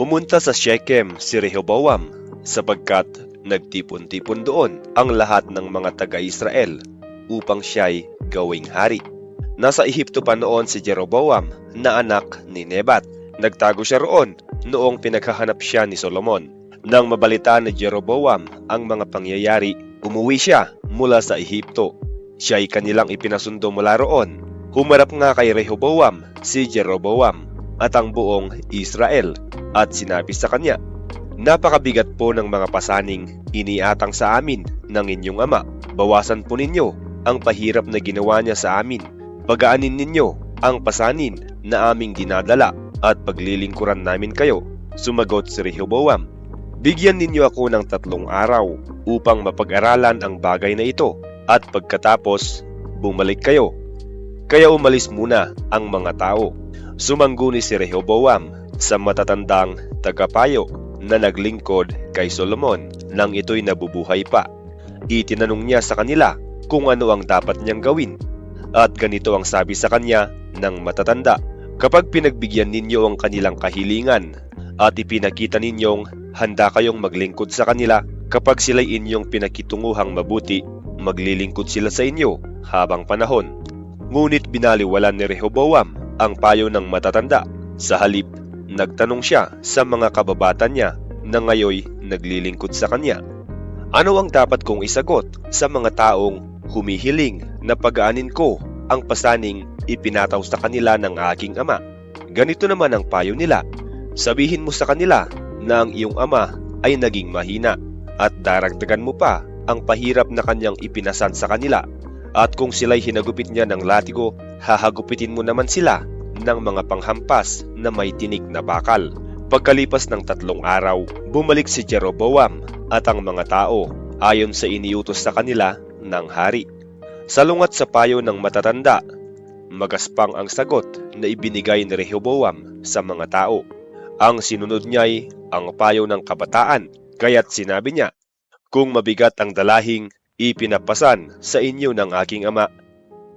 Pumunta sa Shechem si Rehoboam sapagkat nagtipon-tipon doon ang lahat ng mga taga-Israel upang siya'y gawing hari. Nasa Ehipto pa noon si Jeroboam na anak ni Nebat. Nagtago siya roon noong pinaghahanap siya ni Solomon. Nang mabalita ni Jeroboam ang mga pangyayari, umuwi siya mula sa Ehipto. Siya'y kanilang ipinasundo mula roon. Humarap nga kay Rehoboam si Jeroboam at ang buong Israel at sinabi sa kanya, Napakabigat po ng mga pasaning iniatang sa amin ng inyong ama. Bawasan po ninyo ang pahirap na ginawa niya sa amin. Pagaanin ninyo ang pasanin na aming dinadala at paglilingkuran namin kayo. Sumagot si Rehoboam, Bigyan ninyo ako ng tatlong araw upang mapag-aralan ang bagay na ito at pagkatapos bumalik kayo. Kaya umalis muna ang mga tao. Sumangguni si Rehoboam sa matatandang tagapayo na naglingkod kay Solomon nang ito'y nabubuhay pa. Itinanong niya sa kanila kung ano ang dapat niyang gawin. At ganito ang sabi sa kanya ng matatanda, Kapag pinagbigyan ninyo ang kanilang kahilingan at ipinakita ninyong handa kayong maglingkod sa kanila, kapag sila'y inyong pinakitunguhang mabuti, maglilingkod sila sa inyo habang panahon. Ngunit binaliwalan ni Rehoboam ang payo ng matatanda. Sa halip, nagtanong siya sa mga kababatan niya na ngayoy naglilingkod sa kanya. Ano ang dapat kong isagot sa mga taong humihiling na pagaanin ko ang pasaning ipinataw sa kanila ng aking ama? Ganito naman ang payo nila. Sabihin mo sa kanila na ang iyong ama ay naging mahina at daragdagan mo pa ang pahirap na kanyang ipinasan sa kanila. At kung sila'y hinagupit niya ng latigo, hahagupitin mo naman sila ng mga panghampas na may tinik na bakal. Pagkalipas ng tatlong araw, bumalik si Jeroboam at ang mga tao ayon sa iniutos sa kanila ng hari. Salungat sa payo ng matatanda, magaspang ang sagot na ibinigay ni Rehoboam sa mga tao. Ang sinunod niya'y ang payo ng kabataan, kaya't sinabi niya, Kung mabigat ang dalahing ipinapasan sa inyo ng aking ama,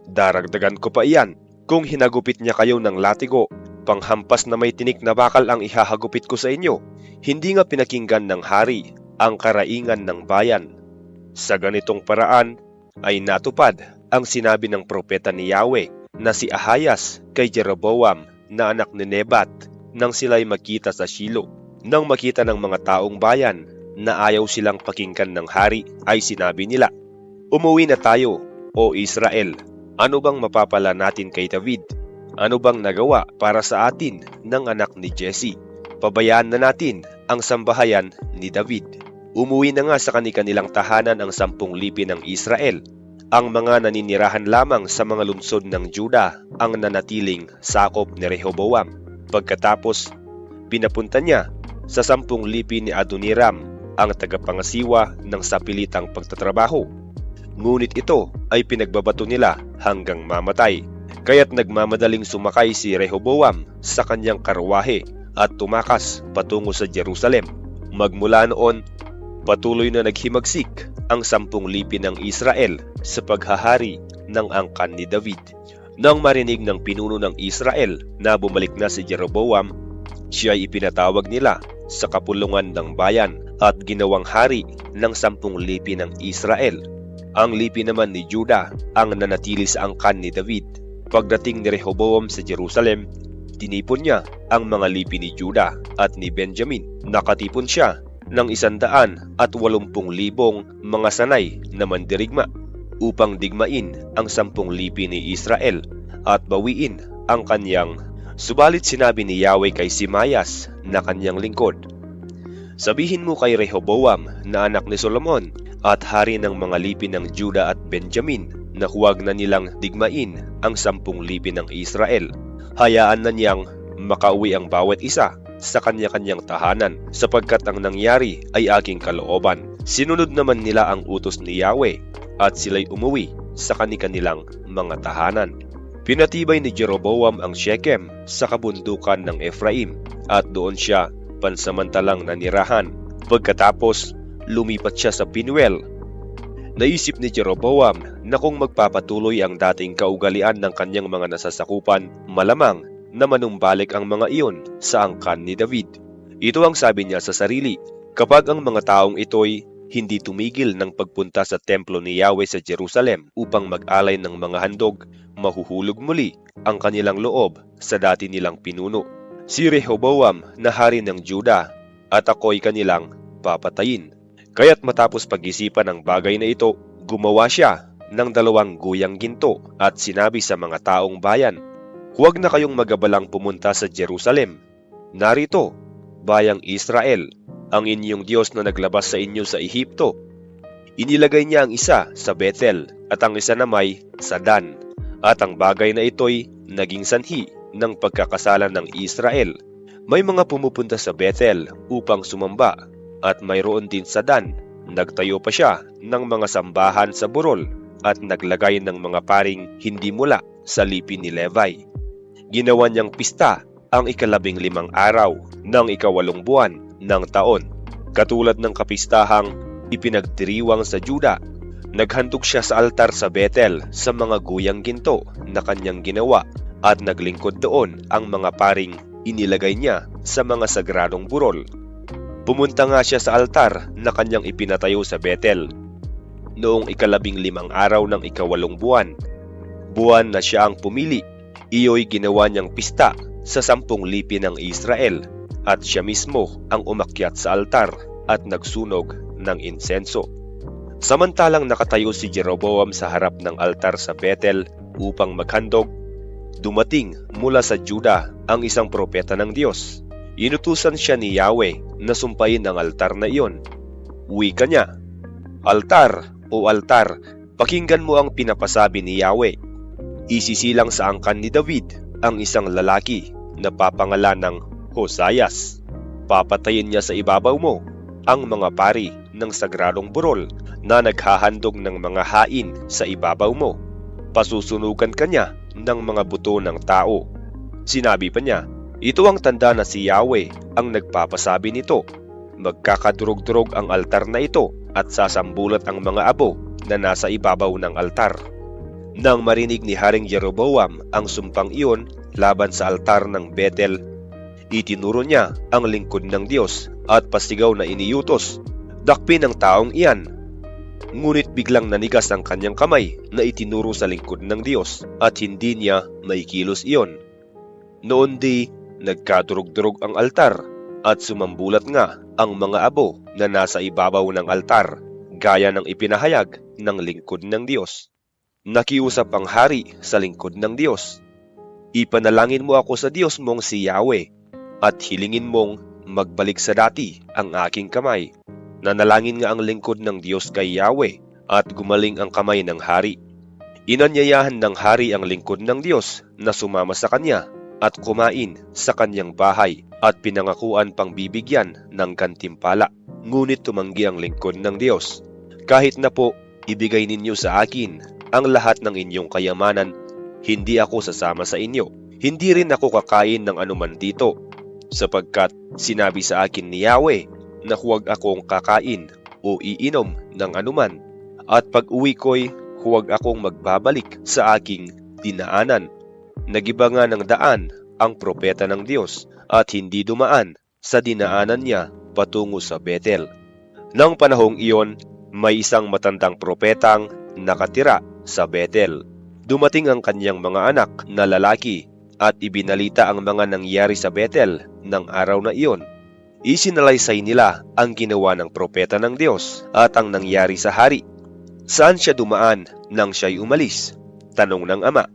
daragdagan ko pa iyan kung hinagupit niya kayo ng latigo, panghampas na may tinik na bakal ang ihahagupit ko sa inyo, hindi nga pinakinggan ng hari ang karaingan ng bayan. Sa ganitong paraan ay natupad ang sinabi ng propeta ni Yahweh na si Ahayas kay Jeroboam na anak ni Nebat nang sila'y makita sa Shilo. Nang makita ng mga taong bayan na ayaw silang pakinggan ng hari ay sinabi nila, Umuwi na tayo, o Israel, ano bang mapapala natin kay David? Ano bang nagawa para sa atin ng anak ni Jesse? Pabayaan na natin ang sambahayan ni David. Umuwi na nga sa kanilang tahanan ang sampung lipi ng Israel. Ang mga naninirahan lamang sa mga lungsod ng Juda ang nanatiling sakop ni Rehoboam. Pagkatapos, pinapunta niya sa sampung lipi ni Adoniram ang tagapangasiwa ng sapilitang pagtatrabaho ngunit ito ay pinagbabato nila hanggang mamatay. Kaya't nagmamadaling sumakay si Rehoboam sa kanyang karwahe at tumakas patungo sa Jerusalem. Magmula noon, patuloy na naghimagsik ang sampung lipi ng Israel sa paghahari ng angkan ni David. Nang marinig ng pinuno ng Israel na bumalik na si Jeroboam, siya ay ipinatawag nila sa kapulungan ng bayan at ginawang hari ng sampung lipi ng Israel ang lipi naman ni Juda ang nanatili sa angkan ni David. Pagdating ni Rehoboam sa Jerusalem, tinipon niya ang mga lipi ni Juda at ni Benjamin. Nakatipon siya ng isandaan at walumpung libong mga sanay na mandirigma upang digmain ang sampung lipi ni Israel at bawiin ang kanyang Subalit sinabi ni Yahweh kay Simayas na kanyang lingkod, Sabihin mo kay Rehoboam na anak ni Solomon at hari ng mga lipi ng Juda at Benjamin na huwag na nilang digmain ang sampung lipi ng Israel. Hayaan na niyang makauwi ang bawat isa sa kanya-kanyang tahanan sapagkat ang nangyari ay aking kalooban. Sinunod naman nila ang utos ni Yahweh at sila'y umuwi sa kanilang mga tahanan. Pinatibay ni Jeroboam ang Shechem sa kabundukan ng Ephraim at doon siya pansamantalang nanirahan. Pagkatapos, lumipat siya sa Pinuel. Naisip ni Jeroboam na kung magpapatuloy ang dating kaugalian ng kanyang mga nasasakupan, malamang na manumbalik ang mga iyon sa angkan ni David. Ito ang sabi niya sa sarili, kapag ang mga taong ito'y hindi tumigil ng pagpunta sa templo ni Yahweh sa Jerusalem upang mag-alay ng mga handog, mahuhulog muli ang kanilang loob sa dati nilang pinuno. Si Rehoboam na hari ng Juda at ako'y kanilang papatayin. Kaya't matapos pag-isipan ang bagay na ito, gumawa siya ng dalawang guyang ginto at sinabi sa mga taong bayan, Huwag na kayong magabalang pumunta sa Jerusalem. Narito, bayang Israel, ang inyong Diyos na naglabas sa inyo sa Ehipto. Inilagay niya ang isa sa Bethel at ang isa namay sa Dan. At ang bagay na ito'y naging sanhi ng pagkakasalan ng Israel. May mga pumupunta sa Bethel upang sumamba at mayroon din sa Dan. Nagtayo pa siya ng mga sambahan sa burol at naglagay ng mga paring hindi mula sa lipi ni Levi. Ginawa niyang pista ang ikalabing limang araw ng ikawalong buwan ng taon. Katulad ng kapistahang ipinagdiriwang sa Juda, naghandog siya sa altar sa Bethel sa mga guyang ginto na kanyang ginawa at naglingkod doon ang mga paring inilagay niya sa mga sagradong burol. Pumunta nga siya sa altar na kanyang ipinatayo sa Bethel noong ikalabing limang araw ng ikawalong buwan. Buwan na siya ang pumili, iyo'y ginawa niyang pista sa sampung lipi ng Israel at siya mismo ang umakyat sa altar at nagsunog ng insenso. Samantalang nakatayo si Jeroboam sa harap ng altar sa Bethel upang maghandog, dumating mula sa Juda ang isang propeta ng Diyos. Inutusan siya ni Yahweh na sumpayin ang altar na iyon. Uwi ka niya, Altar o altar, pakinggan mo ang pinapasabi ni Yahweh. Isisilang sa angkan ni David ang isang lalaki na papangalan ng Hosayas. Papatayin niya sa ibabaw mo ang mga pari ng sagradong burol na naghahandog ng mga hain sa ibabaw mo. Pasusunugan ka niya ng mga buto ng tao. Sinabi pa niya, ito ang tanda na si Yahweh ang nagpapasabi nito. Magkakadurog-durog ang altar na ito at sasambulat ang mga abo na nasa ibabaw ng altar. Nang marinig ni Haring Jeroboam ang sumpang iyon laban sa altar ng Bethel, itinuro niya ang lingkod ng Diyos at pasigaw na iniutos, dakpin ang taong iyan. Ngunit biglang nanigas ang kanyang kamay na itinuro sa lingkod ng Diyos at hindi niya maikilos iyon. Noon di, nagkadurog-durog ang altar at sumambulat nga ang mga abo na nasa ibabaw ng altar gaya ng ipinahayag ng lingkod ng Diyos. Nakiusap ang hari sa lingkod ng Diyos. Ipanalangin mo ako sa Diyos mong si Yahweh at hilingin mong magbalik sa dati ang aking kamay. Nanalangin nga ang lingkod ng Diyos kay Yahweh at gumaling ang kamay ng hari. Inanyayahan ng hari ang lingkod ng Diyos na sumama sa kanya at kumain sa kanyang bahay at pinangakuan pang bibigyan ng kantimpala. Ngunit tumanggi ang lingkod ng Diyos. Kahit na po ibigay ninyo sa akin ang lahat ng inyong kayamanan, hindi ako sasama sa inyo. Hindi rin ako kakain ng anuman dito, sapagkat sinabi sa akin ni Yahweh na huwag akong kakain o iinom ng anuman, at pag uwi ko'y huwag akong magbabalik sa aking dinaanan. Nagiba nga ng daan ang propeta ng Diyos at hindi dumaan sa dinaanan niya patungo sa Bethel. Nang panahong iyon, may isang matandang propetang nakatira sa Bethel. Dumating ang kanyang mga anak na lalaki at ibinalita ang mga nangyari sa Bethel ng araw na iyon. Isinalaysay nila ang ginawa ng propeta ng Diyos at ang nangyari sa hari. Saan siya dumaan nang siya'y umalis? Tanong ng ama.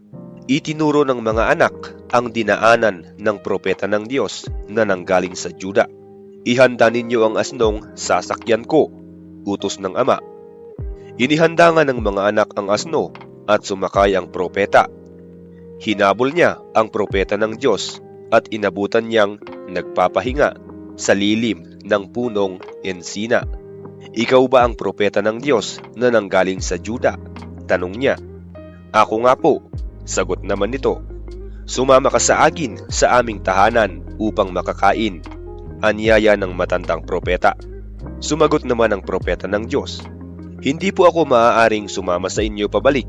Itinuro ng mga anak ang dinaanan ng propeta ng Diyos na nanggaling sa Juda. Ihanda ninyo ang asnong sasakyan ko, utos ng ama. Inihanda nga ng mga anak ang asno at sumakay ang propeta. Hinabol niya ang propeta ng Diyos at inabutan niyang nagpapahinga sa lilim ng punong ensina. Ikaw ba ang propeta ng Diyos na nanggaling sa Juda? Tanong niya. Ako nga po, sagot naman nito. Sumama ka sa akin sa aming tahanan upang makakain. Anyaya ng matandang propeta. Sumagot naman ang propeta ng Diyos. Hindi po ako maaaring sumama sa inyo pabalik.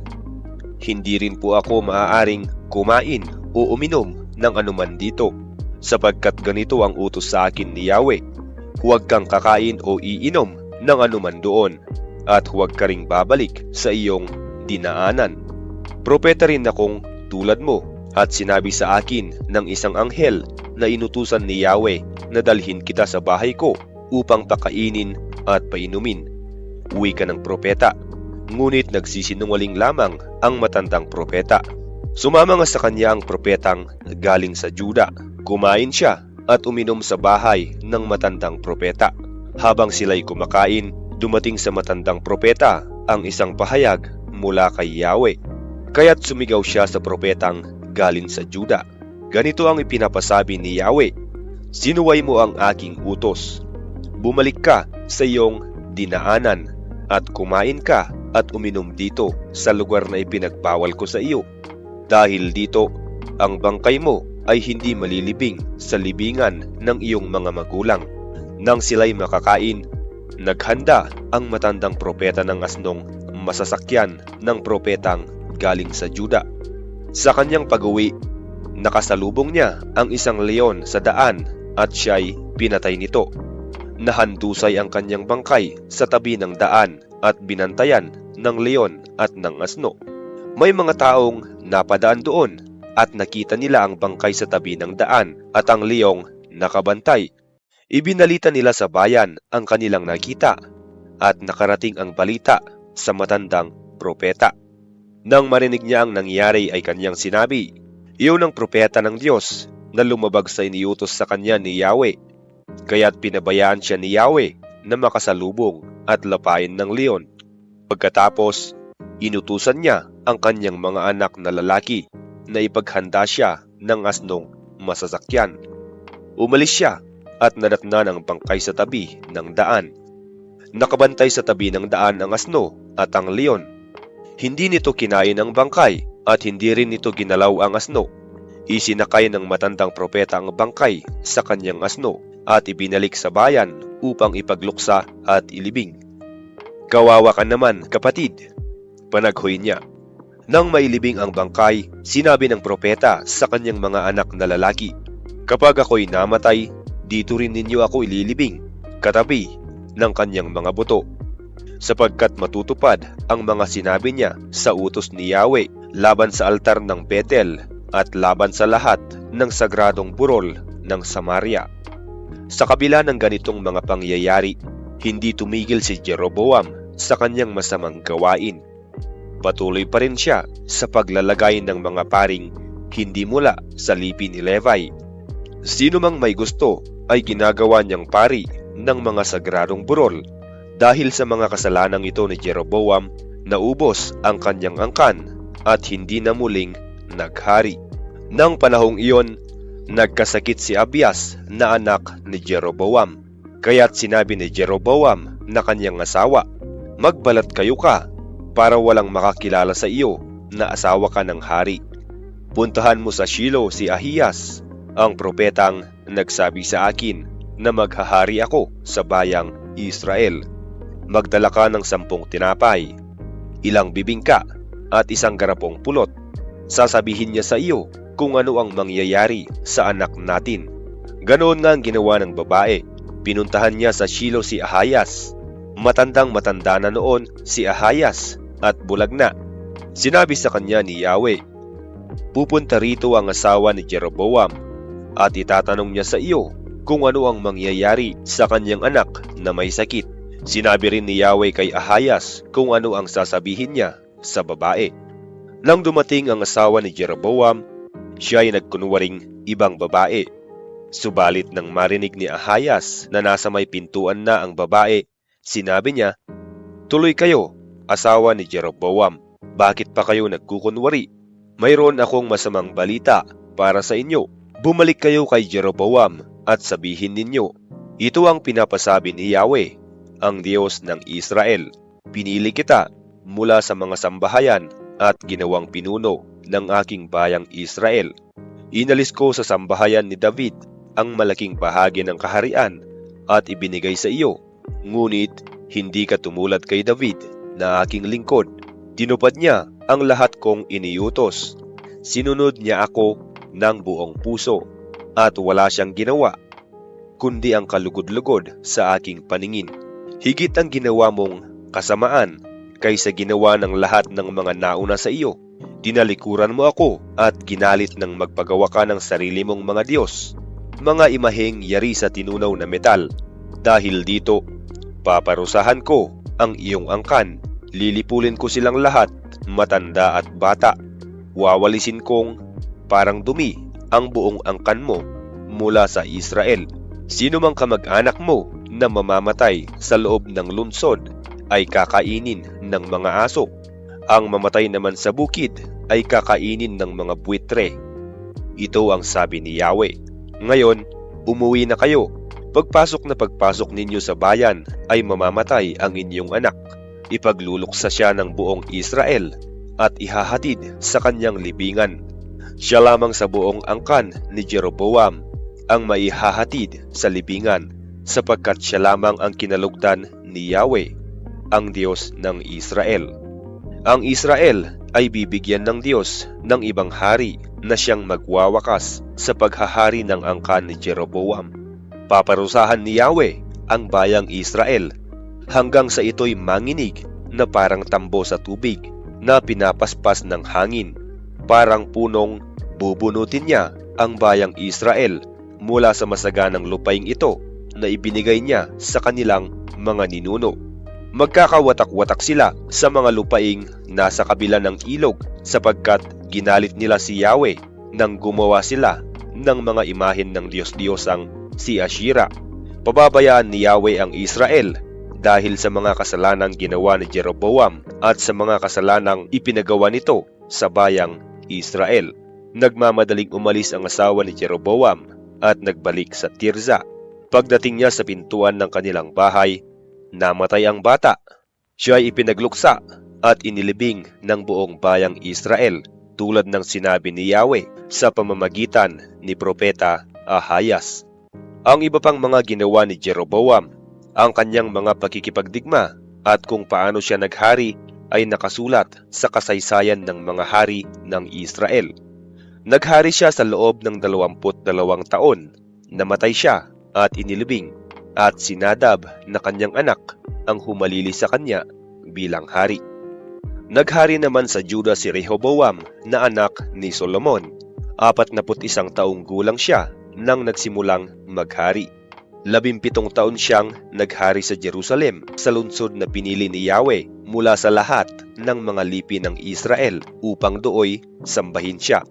Hindi rin po ako maaaring kumain o uminom ng anuman dito, sapagkat ganito ang utos sa akin ni Yahweh. Huwag kang kakain o iinom ng anuman doon, at huwag ka ring babalik sa iyong dinaanan. Propeta rin akong tulad mo, at sinabi sa akin ng isang anghel na inutusan ni Yahweh na dalhin kita sa bahay ko upang pakainin at painumin. Uwi ka ng propeta, ngunit nagsisinungaling lamang ang matandang propeta. Sumama nga sa kanya ang propetang galing sa Juda. Kumain siya at uminom sa bahay ng matandang propeta. Habang sila'y kumakain, dumating sa matandang propeta ang isang pahayag mula kay Yahweh. Kaya't sumigaw siya sa propetang galing sa Juda. Ganito ang ipinapasabi ni Yahweh, Sinuway mo ang aking utos. Bumalik ka sa iyong dinaanan at kumain ka at uminom dito sa lugar na ipinagbawal ko sa iyo. Dahil dito, ang bangkay mo ay hindi malilibing sa libingan ng iyong mga magulang. Nang sila'y makakain, naghanda ang matandang propeta ng asnong masasakyan ng propetang galing sa Juda. Sa kanyang pag-uwi, nakasalubong niya ang isang leon sa daan at siya'y pinatay nito. Nahandusay ang kanyang bangkay sa tabi ng daan at binantayan ng leon at ng asno. May mga taong napadaan doon at nakita nila ang bangkay sa tabi ng daan at ang leong nakabantay. Ibinalita nila sa bayan ang kanilang nakita at nakarating ang balita sa matandang propeta. Nang marinig niya ang nangyari ay kanyang sinabi, Iyon ang propeta ng Diyos na lumabag sa iniutos sa kanya ni Yahweh. Kaya't pinabayaan siya ni Yahweh na makasalubong at lapain ng leon. Pagkatapos, inutusan niya ang kanyang mga anak na lalaki na ipaghanda siya ng asnong masasakyan. Umalis siya at nadatna ng bangkay sa tabi ng daan. Nakabantay sa tabi ng daan ang asno at ang leon. Hindi nito kinain ang bangkay at hindi rin nito ginalaw ang asno. Isinakay ng matandang propeta ang bangkay sa kanyang asno at ibinalik sa bayan upang ipagluksa at ilibing. Kawawa ka naman, kapatid, panaghoy niya. Nang mailibing ang bangkay, sinabi ng propeta sa kanyang mga anak na lalaki, Kapag ako'y namatay, dito rin ninyo ako ililibing, katabi ng kanyang mga buto. Sapagkat matutupad ang mga sinabi niya sa utos ni Yahweh laban sa altar ng Betel at laban sa lahat ng sagradong burol ng Samaria. Sa kabila ng ganitong mga pangyayari, hindi tumigil si Jeroboam sa kanyang masamang gawain. Patuloy pa rin siya sa paglalagay ng mga paring hindi mula sa lipi ni Levi. Sino mang may gusto ay ginagawa niyang pari ng mga sagradong burol. Dahil sa mga kasalanang ito ni Jeroboam, naubos ang kanyang angkan at hindi na muling naghari. Nang panahong iyon, nagkasakit si Abias na anak ni Jeroboam. Kaya't sinabi ni Jeroboam na kanyang asawa, Magbalat kayo ka para walang makakilala sa iyo na asawa ka ng hari. Puntahan mo sa Shiloh si Ahiyas, ang propetang nagsabi sa akin na maghahari ako sa bayang Israel. Magdala ka ng sampung tinapay, ilang bibingka at isang garapong pulot. Sasabihin niya sa iyo kung ano ang mangyayari sa anak natin. Ganoon nga ang ginawa ng babae. Pinuntahan niya sa Shiloh si Ahayas. Matandang matanda na noon si Ahayas at bulag na. Sinabi sa kanya ni Yahweh, Pupunta rito ang asawa ni Jeroboam at itatanong niya sa iyo kung ano ang mangyayari sa kanyang anak na may sakit. Sinabi rin ni Yahweh kay Ahayas kung ano ang sasabihin niya sa babae. Nang dumating ang asawa ni Jeroboam, siya ay nagkunwaring ibang babae. Subalit nang marinig ni Ahayas na nasa may pintuan na ang babae, sinabi niya, Tuloy kayo, asawa ni Jeroboam. Bakit pa kayo nagkukunwari? Mayroon akong masamang balita para sa inyo. Bumalik kayo kay Jeroboam at sabihin ninyo, Ito ang pinapasabi ni Yahweh, ang Diyos ng Israel. Pinili kita mula sa mga sambahayan at ginawang pinuno ng aking bayang Israel. Inalis ko sa sambahayan ni David ang malaking bahagi ng kaharian at ibinigay sa iyo. Ngunit hindi ka tumulad kay David na aking lingkod. Tinupad niya ang lahat kong iniutos. Sinunod niya ako ng buong puso at wala siyang ginawa kundi ang kalugod-lugod sa aking paningin. Higit ang ginawa mong kasamaan kaysa ginawa ng lahat ng mga nauna sa iyo. Tinalikuran mo ako at ginalit ng magpagawa ka ng sarili mong mga Diyos, mga imaheng yari sa tinunaw na metal. Dahil dito, paparusahan ko ang iyong angkan, lilipulin ko silang lahat, matanda at bata. Wawalisin kong parang dumi ang buong angkan mo mula sa Israel. Sino mang kamag-anak mo na mamamatay sa loob ng lunsod ay kakainin ng mga aso. Ang mamatay naman sa bukid ay kakainin ng mga buitre. Ito ang sabi ni Yahweh. Ngayon, umuwi na kayo. Pagpasok na pagpasok ninyo sa bayan ay mamamatay ang inyong anak. Ipagluluksa siya ng buong Israel at ihahatid sa kanyang libingan. Siya lamang sa buong angkan ni Jeroboam ang maihahatid sa libingan sapagkat siya lamang ang kinalugdan ni Yahweh, ang Diyos ng Israel. Ang Israel ay bibigyan ng Diyos ng ibang hari na siyang magwawakas sa paghahari ng angkan ni Jeroboam. Paparusahan ni Yahweh ang bayang Israel hanggang sa ito'y manginig na parang tambo sa tubig na pinapaspas ng hangin. Parang punong bubunutin niya ang bayang Israel mula sa masaganang lupaing ito na ibinigay niya sa kanilang mga ninuno. Magkakawatak-watak sila sa mga lupaing nasa kabila ng ilog sapagkat ginalit nila si Yahweh nang gumawa sila ng mga imahin ng Diyos-Diyosang si Ashira. Pababayaan ni Yahweh ang Israel dahil sa mga kasalanang ginawa ni Jeroboam at sa mga kasalanang ipinagawa nito sa bayang Israel. Nagmamadaling umalis ang asawa ni Jeroboam at nagbalik sa Tirza. Pagdating niya sa pintuan ng kanilang bahay, namatay ang bata. Siya ay ipinagluksa at inilibing ng buong bayang Israel tulad ng sinabi ni Yahweh sa pamamagitan ni Propeta Ahayas. Ang iba pang mga ginawa ni Jeroboam, ang kanyang mga pagkikipagdigma at kung paano siya naghari ay nakasulat sa kasaysayan ng mga hari ng Israel. Naghari siya sa loob ng 22 taon. Namatay siya at inilibing at sinadab na kanyang anak ang humalili sa kanya bilang hari. Naghari naman sa Juda si Rehoboam na anak ni Solomon. Apat na isang taong gulang siya nang nagsimulang maghari. Labimpitong taon siyang naghari sa Jerusalem sa lungsod na pinili ni Yahweh mula sa lahat ng mga lipi ng Israel upang dooy sambahin siya.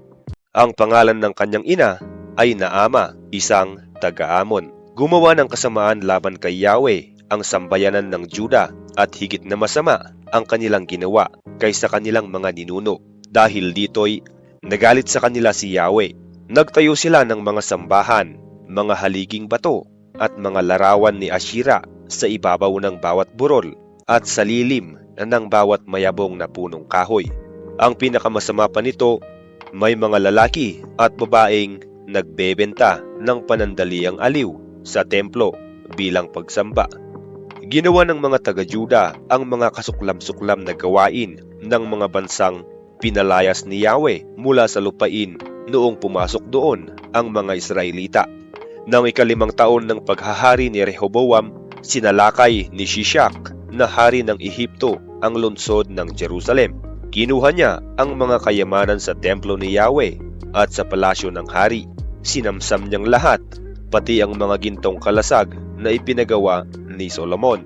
Ang pangalan ng kanyang ina ay Naama, isang taga-Amon. Gumawa ng kasamaan laban kay Yahweh ang sambayanan ng Juda at higit na masama ang kanilang ginawa kaysa kanilang mga ninuno. Dahil dito'y nagalit sa kanila si Yahweh. Nagtayo sila ng mga sambahan, mga haliging bato at mga larawan ni Ashira sa ibabaw ng bawat burol at sa lilim ng bawat mayabong na punong kahoy. Ang pinakamasama pa nito, may mga lalaki at babaeng nagbebenta ng panandaliang aliw sa templo bilang pagsamba. Ginawa ng mga taga-Juda ang mga kasuklam-suklam na gawain ng mga bansang pinalayas ni Yahweh mula sa lupain noong pumasok doon ang mga Israelita. Nang ikalimang taon ng paghahari ni Rehoboam, sinalakay ni Shishak na hari ng Ehipto ang lungsod ng Jerusalem. Kinuha niya ang mga kayamanan sa templo ni Yahweh at sa palasyo ng hari. Sinamsam niyang lahat, pati ang mga gintong kalasag na ipinagawa ni Solomon.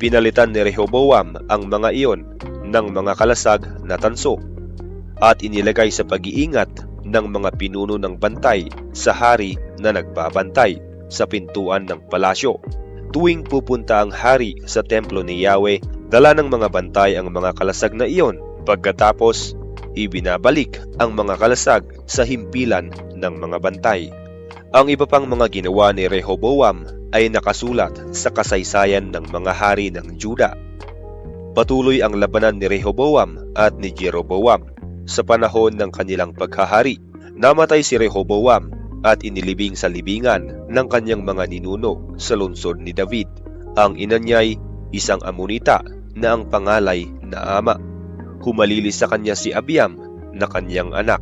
Pinalitan ni Rehoboam ang mga iyon ng mga kalasag na tanso at inilagay sa pag-iingat ng mga pinuno ng bantay sa hari na nagbabantay sa pintuan ng palasyo. Tuwing pupunta ang hari sa templo ni Yahweh, dala ng mga bantay ang mga kalasag na iyon. Pagkatapos, ibinabalik ang mga kalasag sa himpilan ng mga bantay. Ang iba pang mga ginawa ni Rehoboam ay nakasulat sa kasaysayan ng mga hari ng Juda. Patuloy ang labanan ni Rehoboam at ni Jeroboam sa panahon ng kanilang paghahari. Namatay si Rehoboam at inilibing sa libingan ng kanyang mga ninuno sa lungsod ni David. Ang ina niya'y isang amunita na ang pangalay na ama. Humalili sa kanya si Abiam na kanyang anak.